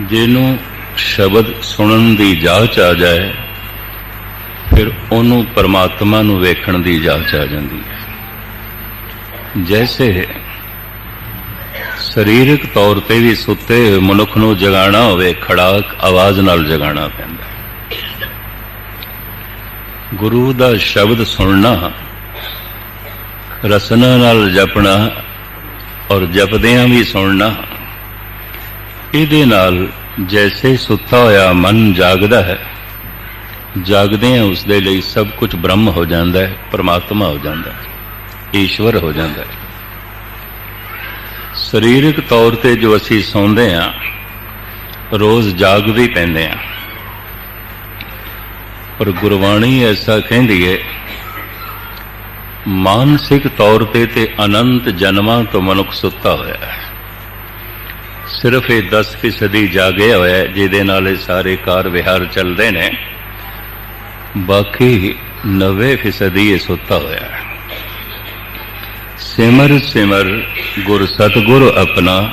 ਜਿਹਨੂੰ ਸ਼ਬਦ ਸੁਣਨ ਦੀ ਜਾਚ ਆ ਜਾਏ, ਫਿਰ ਉਹਨੂੰ ਪਰਮਾਤਮਾ ਨੂੰ ਵੇਖਣ ਦੀ ਜਾਚ ਆ ਜਾਂਦੀ ਹੈ। ਜੈਸੇ ਸਰੀਰਕ ਤੌਰ ਤੇ ਵੀ ਸੁੱਤੇ ਹੋਏ ਮਨੁੱਖ ਨੂੰ ਜਗਾਉਣਾ ਹੋਵੇ, ਖੜਾਕ ਆਵਾਜ਼ ਨਾਲ ਜਗਾਉਣਾ ਪੈਂਦਾ ਗੁਰੂ ਦਾ ਸ਼ਬਦ ਸੁਣਨਾ, ਰਸਨਾ ਨਾਲ ਜਪਣਾ ਔਰ ਜਪਦਿਆਂ ਵੀ ਸੁਣਨਾ ਇਹਦੇ ਨਾਲ ਜੈਸੇ ਸੁੱਤਾ ਹੋਇਆ ਮਨ ਜਾਗਦਾ ਹੈ, ਜਾਗਦਿਆਂ ਉਸ ਦੇ ਲਈ ਸਭ ਕੁਝ ਬ੍ਰਹਮ ਹੋ ਜਾਂਦਾ ਹੈ, ਪਰਮਾਤਮਾ ਹੋ ਜਾਂਦਾ ਹੈ, ਈਸ਼ਵਰ ਹੋ ਜਾਂਦਾ ਹੈ। ਸਰੀਰਕ ਤੌਰ ਤੇ ਜੋ ਅਸੀਂ ਸੌਂਦੇ ਹਾਂ, ਰੋਜ਼ ਜਾਗ ਵੀ ਪੈਂਦੇ ਹਾਂ। ਪਰ ਗੁਰਬਾਣੀ ਐਸਾ ਕਹਿੰਦੀ ਹੈ, ਮਾਨਸਿਕ ਤੌਰ ਤੇ ਤੇ ਅਨੰਤ ਜਨਮਾਂ ਤੋਂ ਮਨੁੱਖ ਸੁੱਤਾ ਹੋਇਆ ਹੈ। ਸਿਰਫ ਇਹ 10% ਜਾਗਿਆ ਹੋਇਆ ਜਿਹਦੇ ਨਾਲ ਇਹ ਸਾਰੇ ਕਾਰ ਵਿਹਾਰ ਚੱਲਦੇ ਨੇ। ਬਾਕੀ 90% ਇਹ ਸੁੱਤਾ ਹੋਇਆ ਹੈ। ਸਿਮਰ ਸਿਮਰ ਗੁਰ ਸਤਗੁਰ ਆਪਣਾ,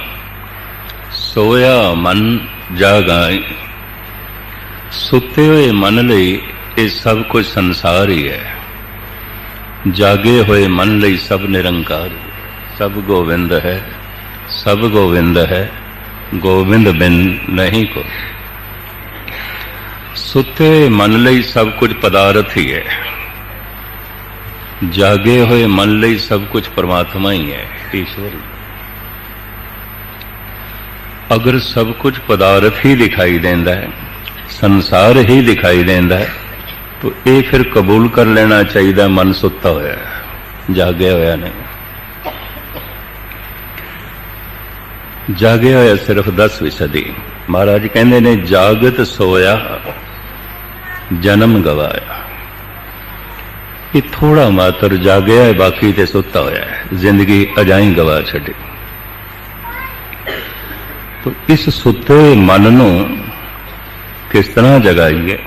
ਸੋਇਆ ਮਨ ਜਾਗਾਈ। ਸੁੱਤੇ ਹੋਏ ਮਨ ਲਈ ਇਹ ਸਭ ਕੁਝ ਸੰਸਾਰ ਹੀ ਹੈ। ਜਾਗੇ ਹੋਏ ਮਨ ਲਈ ਸਭ ਨਿਰੰਕਾਰ ਸਭ ਗੋਵਿੰਦ ਹੈ, ਸਭ ਗੋਵਿੰਦ ਹੈ। ਗੋਬਿੰਦ ਬਿਨ ਨਹੀਂ ਕੋ। ਸੁੱਤੇ ਮਨ ਲਈ ਸਭ ਕੁਝ ਪਦਾਰਥ ਹੀ ਹੈ। ਜਾਗੇ ਹੋਏ ਮਨ ਲਈ ਸਭ ਕੁਝ ਪਰਮਾਤਮਾ ਹੀ ਹੈ, ਈਸ਼ਵਰ। ਹੀ। ਅਗਰ ਸਭ ਕੁਝ ਪਦਾਰਥ ਹੀ ਦਿਖਾਈ ਦਿੰਦਾ ਹੈ, ਸੰਸਾਰ ਹੀ ਦਿਖਾਈ ਦਿੰਦਾ ਹੈ, ਤਾਂ ਇਹ ਫਿਰ ਕਬੂਲ ਕਰ ਲੈਣਾ ਚਾਹੀਦਾ ਮਨ ਸੁੱਤਾ ਹੋਇਆ ਜਾਗਿਆ ਹੋਇਆ ਨਹੀਂ। ਜਾਗਿਆ ਹੋਇਆ ਸਿਰਫ 10 ਸਦੀ ਮਹਾਰਾਜ ਕਹਿੰਦੇ ਨੇ, ਜਾਗਤ ਸੋਇਆ, ਜਨਮ ਗਵਾਇਆ। ਇਹ ਥੋੜਾ ਮਾਤਰ ਜਾਗਿਆ ਹੈ, ਬਾਕੀ ਤੇ ਸੁੱਤਾ ਹੋਇਆ ਹੈ। ਜ਼ਿੰਦਗੀ ਅਜਾਈ ਗਵਾ ਛੱਡੀ। ਤੋ ਇਸ ਸੁੱਤੇ ਮਨ ਨੂੰ ਕਿਸ ਤਰ੍ਹਾਂ ਜਗਾਈਏ?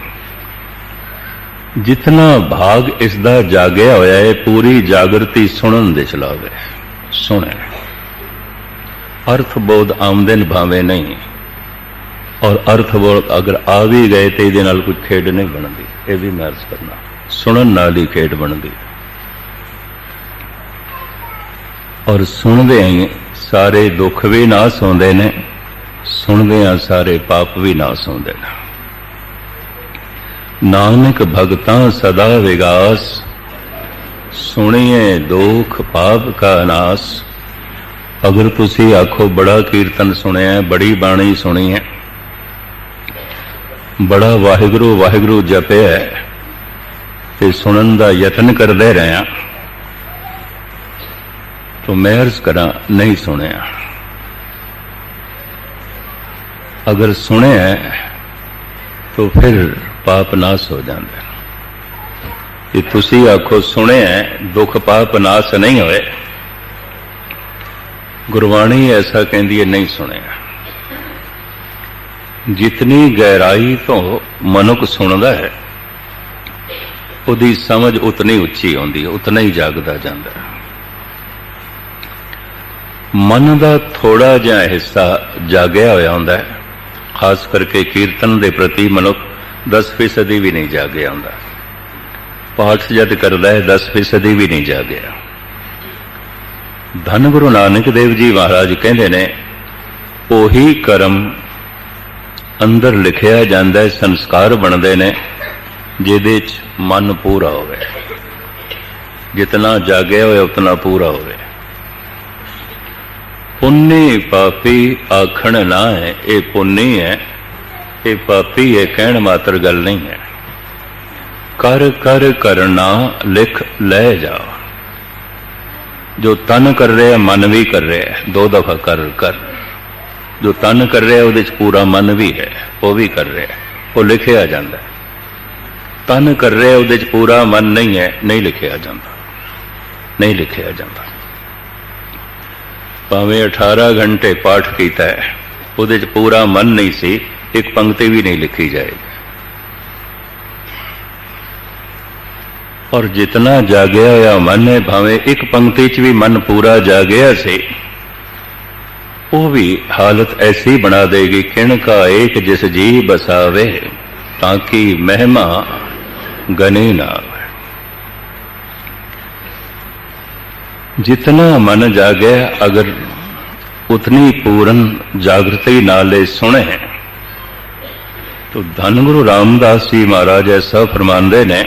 ਜਿਤਨਾ ਭਾਗ ਇਸ ਦਾ ਜਾਗਿਆ ਹੋਇਆ ਹੈ, ਪੂਰੀ ਜਾਗਰਤੀ ਸੁਣਨ ਦੇ ਚਲਾਵੇ। ਸੁਣੇ। ਅਰਥ ਬੋਧ ਆਮਦਨ ਭਾਵੇਂ ਨਹੀਂ। ਔਰ ਅਰਥ ਬੋਧ ਅਗਰ ਆ ਵੀ ਗਏ ਤੇ ਇਹਦੇ ਨਾਲ ਕੋਈ ਖੇਡ ਨਹੀਂ ਬਣਦੀ। ਇਹ ਵੀ ਮੈਂ ਅਰਜ਼ ਕਰਨਾ। ਸੁਣਨ ਨਾਲ ਹੀ ਖੇਡ ਬਣਦੀ। ਔਰ ਸੁਣਦੇ ਹੀ ਸਾਰੇ ਦੁੱਖ ਵੀ ਨਾ ਸੌਂਦੇ ਨੇ, ਸੁਣਦੇ ਆ ਸਾਰੇ ਪਾਪ ਵੀ ਨਾ ਸੌਂਦੇ ਨੇ। ਨਾਨਕ ਭਗਤਾਂ ਸਦਾ ਵਿਗਾਸ, ਸੁਣੀਏ ਦੁਖ ਪਾਪ ਕਾ ਨਾਸ। ਅਗਰ ਤੁਸੀਂ ਆਖੋ ਬੜਾ ਕੀਰਤਨ ਸੁਣਿਆ ਬੜੀ ਬਾਣੀ ਸੁਣੀ ਹੈ ਬੜਾ ਵਾਹਿਗੁਰੂ ਵਾਹਿਗੁਰੂ ਜਪਿਆ ਤੇ ਸੁਣਨ ਦਾ ਯਤਨ ਕਰਦੇ ਰਹੇ ਤੋ ਮੈਂ ਅਰਜ਼ ਕਰਾਂ ਨਹੀਂ ਸੁਣਿਆ ਅਗਰ ਸੁਣਿਆ ਹੈ, ਤੋ ਫਿਰ ਪਾਪ ਨਾਸ ਹੋ ਜਾਂਦਾ ਹੈ। ਤੁਸੀਂ ਆਖੋ ਸੁਣਿਆ ਦੁੱਖ ਪਾਪ ਨਾਸ ਨਹੀਂ ਹੋਏ ਗੁਰਬਾਣੀ ਐਸਾ ਕਹਿੰਦੀ ਹੈ, ਨਹੀਂ ਸੁਣਿਆ। ਜਿਤਨੀ ਗਹਿਰਾਈ ਤੋਂ ਮਨੁੱਖ ਸੁਣਦਾ ਹੈ, ਉਹਦੀ ਸਮਝ ਉਤਨੀ ਉੱਚੀ ਹੁੰਦੀ ਹੈ, ਉਤਨਾ ਹੀ ਜਾਗਦਾ ਜਾਂਦਾ ਹੈ। ਮਨ ਦਾ ਥੋੜਾ ਜਿਹਾ ਹਿੱਸਾ ਜਾਗਿਆ ਹੋਇਆ ਹੁੰਦਾ ਹੈ, ਖਾਸ ਕਰਕੇ ਕੀਰਤਨ ਦੇ ਪ੍ਰਤੀ ਮਨੁੱਖ 10% ਵੀ ਨਹੀਂ ਜਾਗਿਆ ਹੁੰਦਾ। ਪਾਠ ਜਦ ਕਰਦਾ ਹੈ 10% ਵੀ ਨਹੀਂ ਜਾਗਿਆ। ਧੰਨ ਗੁਰੂ ਨਾਨਕ ਦੇਵ ਜੀ ਮਹਾਰਾਜ ਕਹਿੰਦੇ ਨੇ, ਉਹੀ ਕਰਮ ਅੰਦਰ ਲਿਖਿਆ ਜਾਂਦਾ ਹੈ, ਸੰਸਕਾਰ ਬਣਦੇ ਨੇ, ਜਿਹਦੇ ਚ ਮਨ ਪੂਰਾ ਹੋਵੇ। ਜਿਤਨਾ ਜਾਗਿਆ ਹੋਇਆ, ਉਤਨਾ ਪੂਰਾ ਹੋਵੇ। ਪੁੰਨੇ ਪਾਪੀ ਆਖਣ ਨਾ ਹੈ, ਇਹ ਪੁੰਨੇ ਹੈ, ਇਹ ਪਾਪੀ ਹੈ ਕਹਿਣ ਮਾਤਰ ਗੱਲ ਨਹੀਂ ਹੈ। ਕਰ ਕਰ ਕਰਨਾ ਲਿਖ ਲੈ ਜਾ ਜੋ ਤਨ ਕਰ ਰਿਹਾ ਮਨ ਵੀ ਕਰ ਰਿਹਾ ਹੈ ਦੋ ਦਫਾ ਕਰ ਕਰ ਜੋ ਤਨ ਕਰ ਰਿਹਾ ਉਹਦੇ ਚ ਪੂਰਾ ਮਨ ਵੀ ਹੈ ਉਹ ਵੀ ਕਰ ਰਿਹਾ ਹੈ ਉਹ ਲਿਖਿਆ ਜਾਂਦਾ ਹੈ ਤਨ ਕਰ ਰਿਹਾ ਉਹਦੇ ਚ ਪੂਰਾ ਮਨ ਨਹੀਂ ਹੈ ਨਹੀਂ ਲਿਖਿਆ ਜਾਂਦਾ ਨਹੀਂ ਲਿਖਿਆ ਜਾਂਦਾ ਭਾਵੇਂ 18 ਘੰਟੇ ਪਾਠ ਕੀਤਾ ਹੈ ਉਹਦੇ ਚ ਪੂਰਾ ਮਨ ਨਹੀਂ ਸੀ ਇੱਕ ਪੰਕਤੀ ਵੀ ਨਹੀਂ ਲਿਖੀ ਜਾਏਗੀ ਔਰ ਜਿਤਨਾ ਜਾਗਿਆ ਹੋਇਆ ਮਨ ਹੈ, ਭਾਵੇਂ ਇੱਕ ਪੰਕਤੀ 'ਚ ਵੀ ਮਨ ਪੂਰਾ ਜਾਗਿਆ ਸੀ, ਉਹ ਵੀ ਹਾਲਤ ਐਸੀ ਬਣਾ ਦੇਗੀ, ਕਿਣ ਕਾ ਏਕ ਜਿਸ ਜੀ ਬਸਾਵੇ, ਤਾਂ ਕਿ ਮਹਿਮਾ ਗਨੇ ਨਾ ਜਿਤਨਾ ਮਨ ਜਾਗਿਆ, ਅਗਰ ਉਤਨੀ ਪੂਰਨ ਜਾਗਰਤੀ ਨਾਲੇ ਸੁਣੇ ਤੋ ਧੰਨ ਗੁਰੂ ਰਾਮਦਾਸ ਜੀ ਮਹਾਰਾਜ ਐਸਾ ਫਰਮਾਉਂਦੇ ਨੇ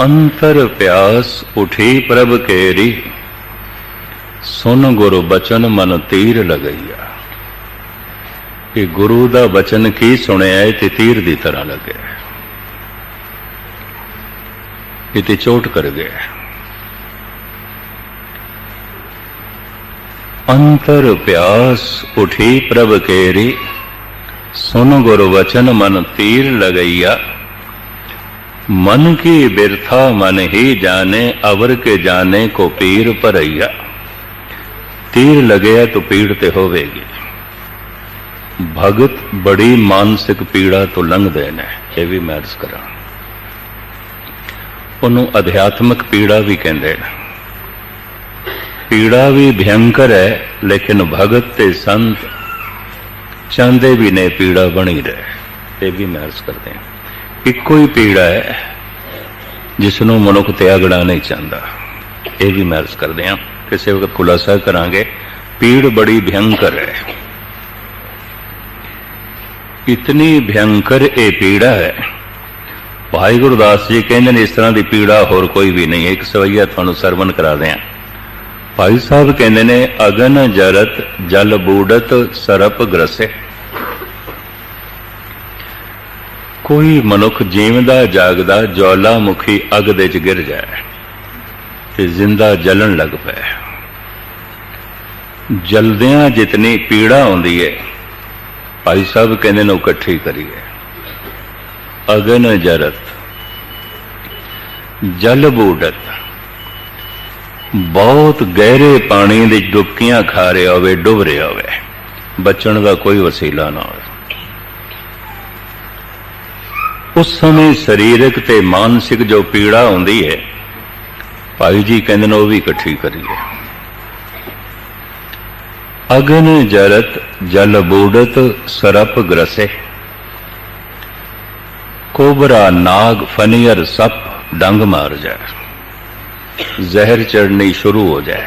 ਅੰਤਰ ਪਿਆਸ ਉਠੀ ਪ੍ਰਭ ਕੇਰੀ। ਸੁਨ ਗੁਰੂ ਬਚਨ ਮਨ ਤੀਰ ਲਗਈਆ। ਇਹ ਗੁਰੂ ਦਾ ਬਚਨ ਕੀ ਸੁਣਿਆ ਤੇ ਤੀਰ ਦੀ ਤਰ੍ਹਾਂ ਲੱਗਿਆ ਇਹ ਤੇ ਚੋਟ ਕਰ ਗਿਆ ਅੰਤਰ ਪਿਆਸ ਉਠੀ ਪ੍ਰਭ ਕੇਰੀ। ਸੁਨ ਗੁਰ ਵਚਨ ਮਨ ਤੀਰ ਲਗਈਆ। मन की बिरथा मन ही जाने अवर के जाने को पीर भरैया तीर लगे तो पीड़ ते होवेगी ਭਗਤ ਬੜੀ ਮਾਨਸਿਕ ਪੀੜਾ ਤੋਂ ਲੰਘਦੇ ਨੇ ਇਹ ਵੀ ਮੈਂ ਅਰਜ਼ ਕਰਾਂ ਉਹਨੂੰ ਅਧਿਆਤਮਿਕ ਪੀੜਾ ਵੀ ਕਹਿੰਦੇ ਨੇ ਪੀੜਾ ਵੀ ਭਿਅੰਕਰ ਹੈ ਲੇਕਿਨ ਭਗਤ ਤੇ ਸੰਤ ਚਾਹੁੰਦੇ ਵੀ ਨੇ ਪੀੜਾ ਬਣੀ ਰਹੇ ਇਹ ਵੀ ਮੈਂ ਅਰਜ਼ ਕਰਦੇ ਹਾਂ ਇੱਕੋ ਹੀ ਪੀੜਾ ਹੈ ਜਿਸ ਨੂੰ ਮਨੁੱਖ ਤਿਆਗਣਾ ਨਹੀਂ ਚਾਹੁੰਦਾ। ਇਹ ਵੀ ਮੈਂ ਅਰਜ਼ ਕਰਦੇ ਹਾਂ, ਕਿਸੇ ਵਕਤ ਖੁਲਾਸਾ ਕਰਾਂਗੇ, ਪੀੜ ਬੜੀ ਭਿਅੰਕਰ ਹੈ। ਇਤਨੀ ਭਿਅੰਕਰ ਇਹ ਪੀੜਾ ਹੈ। ਭਾਈ ਗੁਰਦਾਸ ਜੀ ਕਹਿੰਦੇ ਨੇ, ਇਸ ਤਰ੍ਹਾਂ ਦੀ ਪੀੜਾ ਹੋਰ ਕੋਈ ਵੀ ਨਹੀਂ ਹੈ। ਇੱਕ ਸਵਈਆ ਤੁਹਾਨੂੰ ਸਰਵਨ ਕਰਾ ਦਿਆਂ ਭਾਈ ਸਾਹਿਬ ਕਹਿੰਦੇ ਨੇ, ਅਗਨ ਜਰਤ ਜਲ ਬੂੜਤ ਸਰਪ ਗ੍ਰਸੇ। ਕੋਈ ਮਨੁੱਖ ਜੀਵਦਾ, ਜਾਗਦਾ ਜਵਾਲਾਮੁਖੀ ਅਗ ਦੇ ਚ ਗਿਰ ਜਾਏ ਤੇ ਜ਼ਿੰਦਾ ਜਲਣ ਲੱਗ ਪਏ। ਜਲਦਿਆਂ ਜਿਤਨੀ ਪੀੜਾ ਆਉਂਦੀ ਹੈ ਭਾਈ ਸਾਹਿਬ ਕਹਿੰਦੇ ਨੇ ਉਹ ਇਕੱਠੀ ਕਰੀਏ। ਅਗਨ ਜਰਤ, ਜਲ ਬੂਡਤ, ਬਹੁਤ ਗਹਿਰੇ ਪਾਣੀ ਦੇ ਡੁਬਕੀਆਂ ਖਾ ਰਿਹਾ ਹੋਵੇ, ਡੁੱਬ ਰਿਹਾ ਹੋਵੇ, ਬਚਣ ਦਾ ਕੋਈ ਵਸੀਲਾ ਨਾ ਹੋਵੇ। ਉਸ ਸਮੇਂ ਸਰੀਰਕ ਤੇ ਮਾਨਸਿਕ ਜੋ ਪੀੜਾ ਹੁੰਦੀ ਹੈ, ਭਾਈ ਜੀ ਕਹਿੰਦੇ ਨੇ ਉਹ ਵੀ ਇਕੱਠੀ ਕਰੀਏ। ਅਗਨ ਜਰਤ ਜਲ ਬੂੜਤ ਸਰਪ ਗ੍ਰਸੇ। ਕੋਬਰਾ ਨਾਗ ਫਨੀਅਰ ਸੱਪ ਡੰਗ ਮਾਰ ਜਾਏ। ਜ਼ਹਿਰ ਚੜਨੀ ਸ਼ੁਰੂ ਹੋ ਜਾਏ।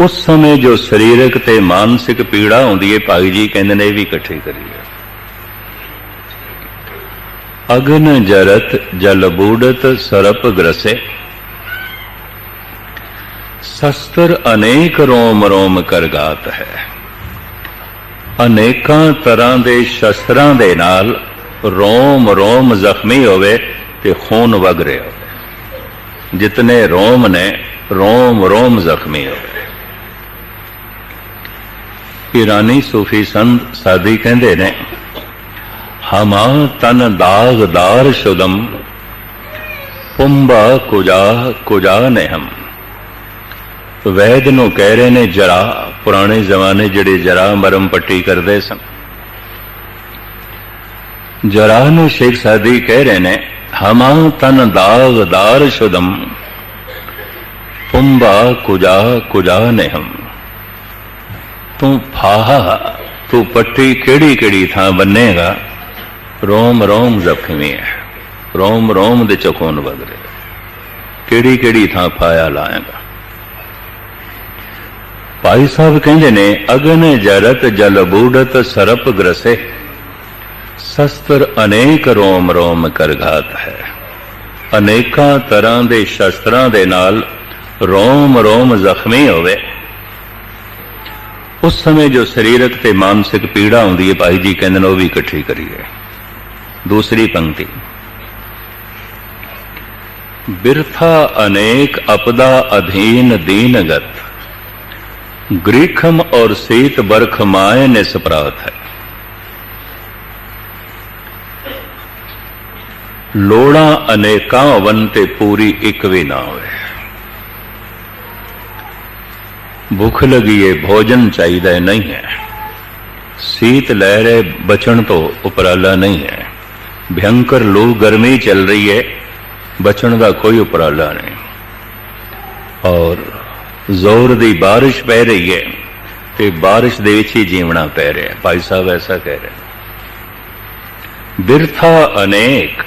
ਉਸ ਸਮੇਂ ਜੋ ਸਰੀਰਕ ਤੇ ਮਾਨਸਿਕ ਪੀੜਾ ਹੁੰਦੀ ਹੈ, ਭਾਈ ਜੀ ਕਹਿੰਦੇ ਨੇ ਇਹ ਵੀ ਇਕੱਠੀ ਕਰੀਏ। ਅਗਨ ਜਰਤ ਜਲਬੂੜਤ ਸਰਪ ਗ੍ਰਸੇ। ਸ਼ਸਤਰ ਅਨੇਕ ਰੋਮ ਰੋਮ ਕਰਗਾਤ ਹੈ। ਅਨੇਕਾਂ ਤਰ੍ਹਾਂ ਦੇ ਸ਼ਸਤਰਾਂ ਦੇ ਨਾਲ ਰੋਮ ਰੋਮ ਜ਼ਖਮੀ ਹੋਵੇ ਤੇ ਖੂਨ ਵਗ ਰਿਹਾ ਹੋਵੇ। ਜਿਤਨੇ ਰੋਮ ਨੇ, ਰੋਮ ਰੋਮ ਜ਼ਖਮੀ ਹੋਵੇ। ਇਰਾਨੀ ਸੂਫੀ ਸੰਤ ਸਾਦੀ ਕਹਿੰਦੇ ਨੇ ਹਮਾ ਤਨ ਦਾਗਦਾਰ ਸ਼ੁਦਮ ਪੁੰਬਾ ਕੁਜਾ ਕੁਜਾ ਨੇ ਵੈਦ ਨੂੰ ਕਹਿ ਰਹੇ ਨੇ, ਜਰਾ ਪੁਰਾਣੇ ਜ਼ਮਾਨੇ ਜਿਹੜੇ ਜਰਾ ਮਰਮ ਪੱਟੀ ਕਰਦੇ ਸਨ। ਜਰਾ ਨੂੰ ਸ਼ੇਖ ਸਾਦੀ ਕਹਿ ਰਹੇ ਨੇ, ਹਮਾ ਤਨ ਦਾਗਦਾਰ ਸ਼ੁਦਮ ਪੁੰਬਾ ਕੁਜਾ ਕੁਜਾ ਨੇ ਤੂੰ ਫਾਹਾ, ਤੂੰ ਪੱਟੀ ਕਿਹੜੀ ਕਿਹੜੀ ਥਾਂ ਬੰਨੇਗਾ? ਰੋਮ ਰੋਮ ਜ਼ਖਮੀ ਹੈ। ਰੋਮ ਰੋਮ ਦੇ ਚਕੋਨ ਵਗ ਰਿਹਾ ਕਿਹੜੀ ਕਿਹੜੀ ਥਾਂ ਫਾਇਆ ਲਾਏਗਾ? ਭਾਈ ਸਾਹਿਬ ਕਹਿੰਦੇ ਨੇ, ਅਗਨ ਜਰਤ ਜਲ ਬੂੜਤ ਸਰਪ ਗ੍ਰਸੇ। ਸ਼ਸਤਰ ਅਨੇਕ ਰੋਮ ਰੋਮ ਕਰਘਾਤ ਹੈ। ਅਨੇਕਾਂ ਤਰ੍ਹਾਂ ਦੇ ਸ਼ਸਤਰਾਂ ਦੇ ਨਾਲ ਰੋਮ ਰੋਮ ਜ਼ਖਮੀ ਹੋਵੇ। ਉਸ ਸਮੇਂ ਜੋ ਸਰੀਰਕ ਤੇ ਮਾਨਸਿਕ ਪੀੜਾ ਹੁੰਦੀ ਹੈ, ਭਾਈ ਜੀ ਕਹਿੰਦੇ ਨੇ, ਉਹ ਵੀ ਇਕੱਠੀ ਕਰੀਏ। ਦੂਸਰੀ ਪੰਕਤੀ ਬਿਰਥਾ ਅਨੇਕ ਅਪਦਾ ਅਧੀਨ ਦੀਨਗਤ ਗ੍ਰੀਖਮ ਔਰ ਸੀਤ ਬਰਖ ਮਾਏ ਨੇ ਸਪਰਾਤ ਹੈ ਲੋੜਾਂ ਅਨੇਕਾਂ ਵਨ ਤੇ ਪੂਰੀ ਇੱਕ ਵੀ ਨਾ ਹੋਵੇ ਭੁੱਖ ਲੱਗੀ ਏ ਭੋਜਨ ਚਾਹੀਦਾ ਹੈ, ਨਹੀਂ ਹੈ ਸੀਤ ਲੈ ਰਹੇ ਬਚਣ ਤੋਂ ਭਿਆੰਕਰ ਲੋ ਗਰਮੀ ਚੱਲ ਰਹੀ ਹੈ ਬਚਣ ਦਾ ਕੋਈ ਉਪਰਾਲਾ ਨਹੀਂ ਔਰ ਜ਼ੋਰ ਦੀ بارش ਪੈ ਰਹੀ ਹੈ ਤੇ بارش ਦੇ ਵਿੱਚ ਹੀ ਜੀਵਣਾ ਪੈ ਰਿਹਾ ਭਾਈ ਸਾਹਿਬ ਐਸਾ ਕਹਿ ਰਹੇ ਬਿਰਥਾ ਅਨੇਕ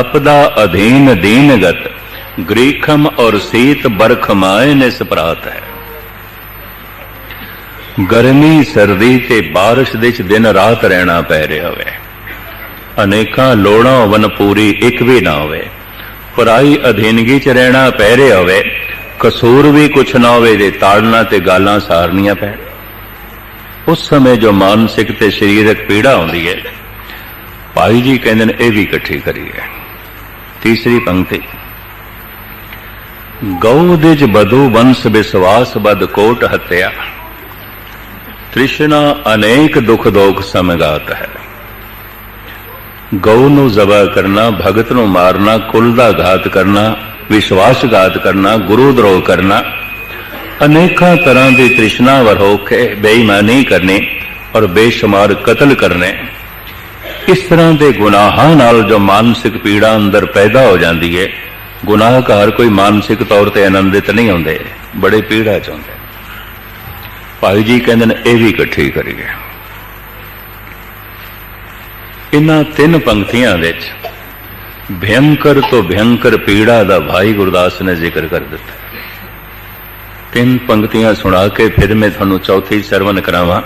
ਅਪਦਾ ਅਧੀਨ ਦੀਨਗਤ ਗ੍ਰੀਖਮ ਔਰ ਸੀਤ ਬਰਖਮਾਏ ਨੇ ਸਪਰਾਤ ਹੈ ਗਰਮੀ ਸਰਦੀ ਤੇ بارش ਦੇ ਵਿੱਚ ਦਿਨ ਰਾਤ ਰਹਿਣਾ ਪੈ ਰਿਹਾ ਹੋਵੇ ਅਨੇਕਾਂ ਲੋੜਾਂ ਹੋਵਨ ਪੂਰੀ ਇੱਕ ਵੀ ਨਾ ਹੋਵੇ। ਪਰਾਈ ਅਧੀਨਗੀ ਚ ਰਹਿਣਾ ਪੈ ਰਿਹਾ ਹੋਵੇ, ਕਸੂਰ ਵੀ ਕੁਛ ਨਾ ਹੋਵੇ ਦੇ ਤਾੜਨਾ ਤੇ ਗਾਲਾਂ ਸਾਰਨੀਆਂ ਪੈਣ। ਉਸ ਸਮੇਂ ਜੋ ਮਾਨਸਿਕ ਤੇ ਸਰੀਰਕ ਪੀੜਾ ਆਉਂਦੀ ਹੈ, ਭਾਈ ਜੀ ਕਹਿੰਦੇ ਨੇ ਇਹ ਵੀ ਇਕੱਠੀ ਕਰੀਏ। ਤੀਸਰੀ ਪੰਕਤੀ। ਗਉ ਚ ਬਦੂ ਵੰਸ ਵਿਸਵਾਸ ਬਦ ਕੋਟ ਹਤਿਆ। ਤ੍ਰਿਸ਼ਨਾ ਅਨੇਕ ਦੁਖ ਦੋਖ ਸਮਗਾਤ ਹੈ। ਗਊ ਨੂੰ ਜ਼ਬਾ ਕਰਨਾ, ਭਗਤ ਨੂੰ ਮਾਰਨਾ, ਕੁਲ ਦਾ ਘਾਤ ਕਰਨਾ, ਵਿਸ਼ਵਾਸਘਾਤ ਕਰਨਾ, ਗੁਰੂ ਦਰੋਹ ਕਰਨਾ। ਅਨੇਕਾਂ ਤਰ੍ਹਾਂ ਦੀ ਤ੍ਰਿਸ਼ਨਾ ਵਰੋ ਕੇ ਬੇਈਮਾਨੀ ਕਰਨੀ ਔਰ ਬੇਸ਼ੁਮਾਰ ਕਤਲ ਕਰਨੇ। ਇਸ ਤਰ੍ਹਾਂ ਦੇ ਗੁਨਾਹਾਂ ਨਾਲ ਜੋ ਮਾਨਸਿਕ ਪੀੜਾ ਅੰਦਰ ਪੈਦਾ ਹੋ ਜਾਂਦੀ ਹੈ ਗੁਨਾਹਕਾਰ ਕੋਈ ਮਾਨਸਿਕ ਤੌਰ ਤੇ ਆਨੰਦਿਤ ਨਹੀਂ ਹੁੰਦੇ, ਬੜੇ ਪੀੜਾ ਚ ਹੁੰਦੇ। ਭਾਈ ਜੀ ਕਹਿੰਦੇ ਨੇ, ਇਹ ਵੀ ਇਕੱਠੀ ਕਰੀਏ। ਇਨ੍ਹਾਂ ਤਿੰਨ ਪੰਕਤੀਆਂ ਵਿੱਚ ਭਯੰਕਰ ਤੋਂ ਭਯੰਕਰ ਪੀੜਾ ਦਾ ਭਾਈ ਗੁਰਦਾਸ ਨੇ ਜ਼ਿਕਰ ਕਰ ਦਿੱਤਾ। ਤਿੰਨ ਪੰਕਤੀਆਂ ਸੁਣਾ ਕੇ ਫਿਰ ਮੈਂ ਤੁਹਾਨੂੰ ਚੌਥੀ ਸਰਵਨ ਕਰਾਵਾਂ।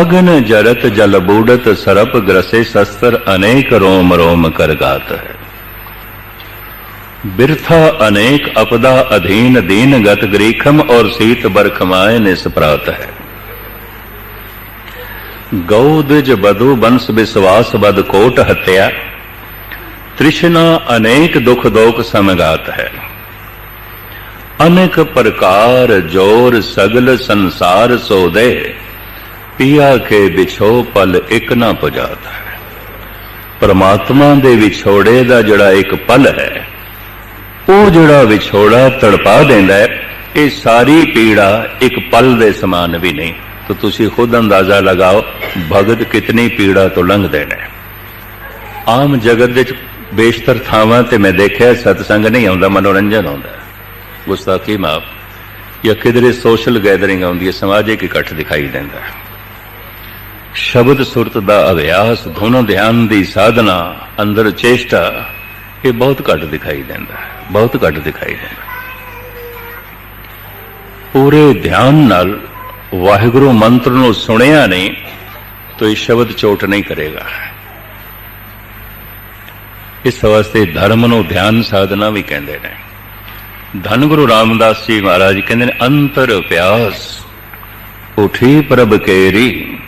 ਅਗਨ ਜਰਤ ਜਲ ਬੂੜਤ ਸਰਪ ਗ੍ਰਸੇ ਸ਼ਸਤਰ ਅਨੇਕ ਰੋਮ ਰੋਮ ਕਰ ਗਾਤ ਹੈ। ਬਿਰਥਾ ਅਨੇਕ ਅਪਦਾ ਅਧੀਨ ਦੀਨ ਗਤ ਗ੍ਰੀਖਮ ਔਰ ਸੀਤ ਬਰਖਮਾਏ ਨਿਸਪਰਾਤ ਹੈ। ਗਉ ਦਿਜ ਬਦੂ ਬੰਸ ਵਿਸਵਾਸ ਬਦ ਕੋਟ ਹਤਿਆ, ਤ੍ਰਿਸ਼ਨਾ ਅਨੇਕ ਦੁਖ ਦੋਖ ਸਮਗਾਤ ਹੈ। ਅਨੇਕ ਪ੍ਰਕਾਰ ਜੋਰ ਸਗਲ ਸੰਸਾਰ ਸੋਦੇ, ਪਿਆ ਕੇ ਵਿਛੋ ਪਲ ਇੱਕ ਨਾ ਪੁਜਾਤ ਹੈ। ਪਰਮਾਤਮਾ ਦੇ ਵਿਛੋੜੇ ਦਾ ਜਿਹੜਾ ਇੱਕ ਪਲ ਹੈ, ਉਹ ਜਿਹੜਾ ਵਿਛੋੜਾ ਤੜਪਾ ਦਿੰਦਾ ਹੈ, ਇਹ ਸਾਰੀ ਪੀੜਾ ਇੱਕ ਪਲ ਦੇ ਸਮਾਨ ਵੀ ਨਹੀਂ। ਤਾਂ ਤੁਸੀਂ ਖੁਦ ਅੰਦਾਜ਼ਾ ਲਗਾਓ, ਭਗਤ ਕਿਤਨੀ ਪੀੜਾ ਤੋਂ ਲੰਘਦੇ ਨੇ। ਆਮ ਜਗਤ ਵਿੱਚ ਬੇਸ਼ਤਰ ਥਾਵਾਂ ਤੇ ਮੈਂ ਦੇਖਿਆ ਸਤਸੰਗ ਨਹੀਂ ਆਉਂਦਾ, ਮਨੋਰੰਜਨ ਆਉਂਦਾ ਗੁਸਤਾਖੀ ਮਾਫ, ਜਾਂ ਕਿਧਰੇ ਸੋਸ਼ਲ ਗੈਦਰਿੰਗ ਆਉਂਦੀ ਹੈ ਸਮਾਜਿਕ ਇਕੱਠ ਦਿਖਾਈ ਦਿੰਦਾ ਸ਼ਬਦ ਸੁਰਤ ਦਾ ਅਭਿਆਸ ਧੁਨ ਧਿਆਨ ਦੀ ਸਾਧਨਾ, ਅੰਦਰ ਚੇਸ਼ਟਾ, ਇਹ ਬਹੁਤ ਘੱਟ ਦਿਖਾਈ ਦਿੰਦਾ ਬਹੁਤ ਘੱਟ ਦਿਖਾਈ ਦਿੰਦਾ ਪੂਰੇ ਧਿਆਨ ਨਾਲ ਵਾਹਿਗੁਰੂ ਮੰਤਰ ਨੂੰ ਸੁਣਿਆ ਨਹੀਂ, ਤਾਂ ਇਹ ਸ਼ਬਦ ਚੋਟ ਨਹੀਂ ਕਰੇਗਾ। ਇਸ ਵਾਸਤੇ ਧਰਮ ਨੂੰ ਧਿਆਨ ਸਾਧਨਾ ਵੀ ਕਹਿੰਦੇ ਨੇ। ਧੰਨ ਗੁਰੂ ਰਾਮਦਾਸ ਜੀ ਮਹਾਰਾਜ ਕਹਿੰਦੇ ਨੇ, ਅੰਤਰ ਪਿਆਸ, ਉਠੀ ਪ੍ਰਭ ਕੇਰੀ,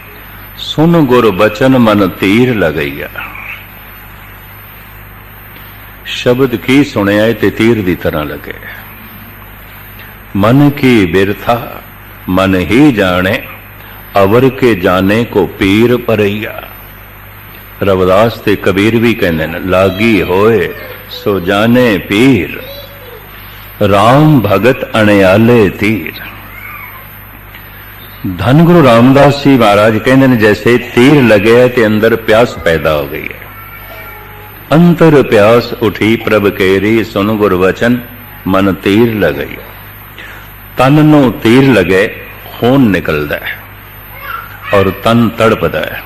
ਸੁਨ ਗੁਰ ਬਚਨ ਮਨ ਤੀਰ ਲਗਈਆ। ਸ਼ਬਦ ਕੀ ਸੁਣਿਆ ਤੇ ਤੀਰ ਦੀ ਤਰ੍ਹਾਂ ਲੱਗੇ। ਮਨ ਕੀ ਬਿਰਥਾ ਮਨ ਹੀ ਜਾਣੇ ਅਵਰ ਕੇ ਜਾਣੇ ਕੋ ਪੀਰ ਪਰਈਆ ਰਵਿਦਾਸ ਤੇ ਕਬੀਰ ਵੀ ਕਹਿੰਦੇ ਨੇ ਲਾਗੀ ਹੋਏ ਸੋ ਜਾਣੇ ਪੀਰ RAM ਭਗਤ ਅਣਿਆਲੇ ਤੀਰ ਧੰਨ ਗੁਰੂ ਰਾਮਦਾਸ ਜੀ ਮਹਾਰਾਜ ਕਹਿੰਦੇ ਨੇ ਜੈਸੇ ਤੀਰ ਲੱਗਿਆ ਤੇ ਅੰਦਰ ਪਿਆਸ ਪੈਦਾ ਹੋ ਗਈ ਹੈ ਅੰਤਰ ਪਿਆਸ ਉਠੀ ਪ੍ਰਭ ਕੇਰੀ ਸੁਨ ਗੁਰ ਵਚਨ ਮਨ ਤੀਰ ਲਗਈ ਤਨ ਨੂੰ ਤੀਰ ਲਗੇ ਖੂਨ ਨਿਕਲਦਾ ਹੈ ਔਰ ਤਨ ਤੜਪਦਾ ਹੈ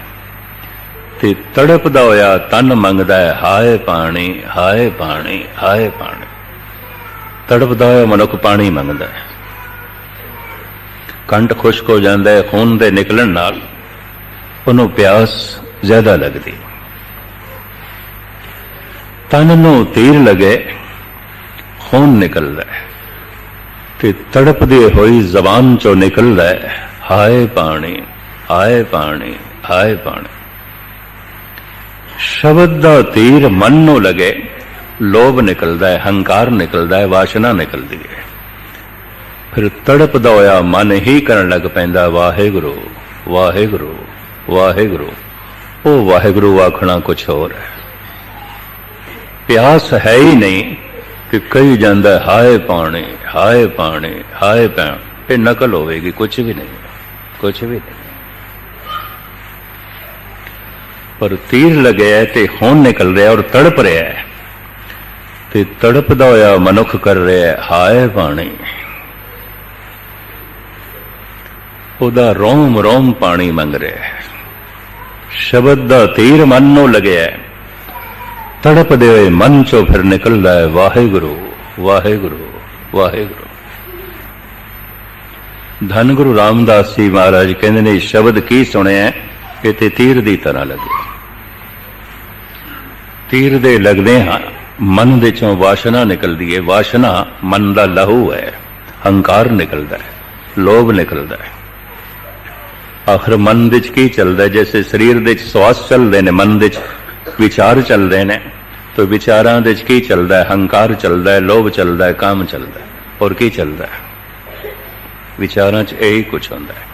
ਤੇ ਤੜਪਦਾ ਹੋਇਆ ਤਨ ਮੰਗਦਾ ਹੈ ਹਾਏ ਪਾਣੀ ਹਾਏ ਪਾਣੀ ਹਾਏ ਪਾਣੀ ਤੜਪਦਾ ਹੋਇਆ ਮਨੁੱਖ ਪਾਣੀ ਮੰਗਦਾ ਹੈ ਕੰਠ ਖੁਸ਼ਕ ਹੋ ਜਾਂਦਾ ਹੈ ਖੂਨ ਦੇ ਨਿਕਲਣ ਨਾਲ ਉਹਨੂੰ ਪਿਆਸ ਜ਼ਿਆਦਾ ਲੱਗਦੀ ਤਨ ਨੂੰ ਤੀਰ ਲਗੇ ਖੂਨ ਨਿਕਲਦਾ ਹੈ ਤੇ ਤੜਪਦੇ ਹੋਈ ਜ਼ਬਾਨ ਚੋਂ ਨਿਕਲਦਾ ਹੈ ਹਾਏ ਪਾਣੀ ਹਾਏ ਪਾਣੀ ਹਾਏ ਪਾਣੀ। ਸ਼ਬਦ ਦਾ ਤੀਰ ਮਨ ਨੂੰ ਲਗੇ, ਲੋਭ ਨਿਕਲਦਾ ਹੈ ਹੰਕਾਰ ਨਿਕਲਦਾ ਹੈ ਵਾਸ਼ਨਾ ਨਿਕਲਦੀ ਹੈ ਫਿਰ ਤੜਪਦਾ ਹੋਇਆ ਮਨ ਹੀ ਕਰਨ ਲੱਗ ਪੈਂਦਾ, ਵਾਹਿਗੁਰੂ ਵਾਹਿਗੁਰੂ ਵਾਹਿਗੁਰੂ। ਉਹ ਵਾਹਿਗੁਰੂ ਆਖਣਾ ਕੁਝ ਹੋਰ ਹੈ। ਪਿਆਸ ਹੈ ਹੀ ਨਹੀਂ ਕਿ ਕਹੀ ਜਾਂਦਾ ਹਾਏ ਪਾਣੀ ਹਾਏ ਪਾਣੀ ਹਾਏ ਪਾਣੀ ਇਹ ਨਕਲ ਹੋਵੇਗੀ ਕੁਝ ਵੀ ਨਹੀਂ ਕੁਝ ਵੀ ਨਹੀਂ। ਪਰ ਤੀਰ ਲੱਗਿਆ ਤੇ ਹੁਣ ਨਿਕਲ ਰਿਹਾ ਔਰ ਤੜਪ ਰਿਹਾ ਹੈ। ਤੇ ਤੜਪਦਾ ਹੋਇਆ ਮਨੁੱਖ ਕਰ ਰਿਹਾ ਹਾਏ ਪਾਣੀ। ਉਹਦਾ ਰੋਮ ਰੋਮ ਪਾਣੀ ਮੰਗ ਰਿਹਾ ਸ਼ਬਦ ਦਾ ਤੀਰ ਮਨ ਨੂੰ ਲੱਗਿਆ ਤੜਪਦੇ ਹੋਏ ਮਨ ਚੋਂ ਫਿਰ ਨਿਕਲਦਾ ਹੈ, ਵਾਹਿਗੁਰੂ ਵਾਹਿਗੁਰੂ ਵਾਹਿਗੁਰੂ। ਧੰਨ ਗੁਰੂ ਰਾਮਦਾਸ ਜੀ ਮਹਾਰਾਜ ਕਹਿੰਦੇ ਨੇ, ਸ਼ਬਦ ਕੀ ਸੁਣਿਆ? ਕਿ ਤੇ ਤੀਰ ਦੀ ਤਰ੍ਹਾਂ ਲੱਗੇ। ਤੀਰ ਦੇ ਲੱਗਦੇ ਹਾਂ, ਮਨ ਦੇ ਚੋਂ ਵਾਸ਼ਨਾ ਨਿਕਲਦੀ ਹੈ, ਵਾਸ਼ਨਾ ਮਨ ਦਾ ਲਹੂ ਹੈ, ਹੰਕਾਰ ਨਿਕਲਦਾ ਹੈ, ਲੋਭ ਨਿਕਲਦਾ ਹੈ। ਆਖਰ ਮਨ ਦੇ ਚ ਕੀ ਚੱਲਦਾ ਹੈ? ਜੈਸੇ ਸਰੀਰ ਦੇ ਚ ਸਵਾਸ ਚੱਲਦੇ ਨੇ, ਮਨ ਦੇ ਚ ਵਿਚਾਰ ਚੱਲਦੇ ਨੇ। ਤੋ ਵਿਚਾਰਾਂ ਦੇ ਵਿੱਚ ਕੀ ਚੱਲਦਾ ਹੈ? ਹੰਕਾਰ ਚੱਲਦਾ ਹੈ, ਲੋਭ ਚੱਲਦਾ ਹੈ, ਕਾਮ ਚੱਲਦਾ ਹੈ। ਔਰ ਕੀ ਚੱਲਦਾ ਹੈ? ਵਿਚਾਰਾਂ ਚ ਇਹੀ ਕੁਝ ਹੁੰਦਾ ਹੈ।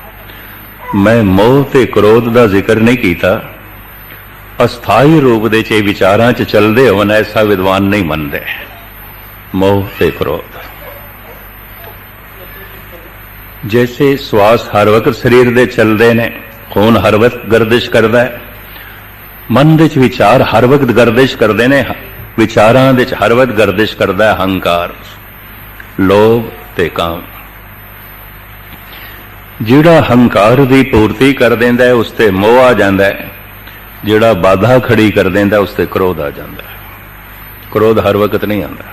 ਮੈਂ ਮੋਹ ਤੇ ਕ੍ਰੋਧ ਦਾ ਜ਼ਿਕਰ ਨਹੀਂ ਕੀਤਾ। ਅਸਥਾਈ ਰੂਪ ਦੇ ਚ ਇਹ ਵਿਚਾਰਾਂ ਚ ਚੱਲਦੇ ਹੋਣ ਐਸਾ ਵਿਦਵਾਨ ਨਹੀਂ ਮੰਨਦੇ। ਮੋਹ ਤੇ ਕ੍ਰੋਧ। ਜੈਸੇ ਸਵਾਸ ਹਰ ਵਕਤ ਸਰੀਰ ਦੇ ਚੱਲਦੇ ਨੇ, ਖੂਨ ਹਰ ਵਕਤ ਗਰਦਿਸ਼ ਕਰਦਾ ਹੈ। ਮਨ ਦੇ ਚ ਵਿਚਾਰ ਹਰ ਵਕਤ ਗਰਦਿਸ਼ ਕਰਦੇ ਨੇ ਵਿਚਾਰਾਂ ਦੇ ਚ ਹਰ ਵਕਤ ਗਰਦਿਸ਼ ਕਰਦਾ ਹੈ ਹੰਕਾਰ। ਲੋਭ ਤੇ ਕਾਮ। ਜਿਹੜਾ ਹੰਕਾਰ ਦੀ ਪੂਰਤੀ ਕਰ ਦਿੰਦਾ ਹੈ, ਉਸ ਤੇ ਮੋਹ ਆ ਜਾਂਦਾ ਹੈ। ਜਿਹੜਾ ਬਾਧਾ ਖੜੀ ਕਰ ਦਿੰਦਾ ਉਸ ਤੇ ਕ੍ਰੋਧ ਆ ਜਾਂਦਾ ਹੈ। ਕ੍ਰੋਧ ਹਰ ਵਕਤ ਨਹੀਂ ਆਉਂਦਾ।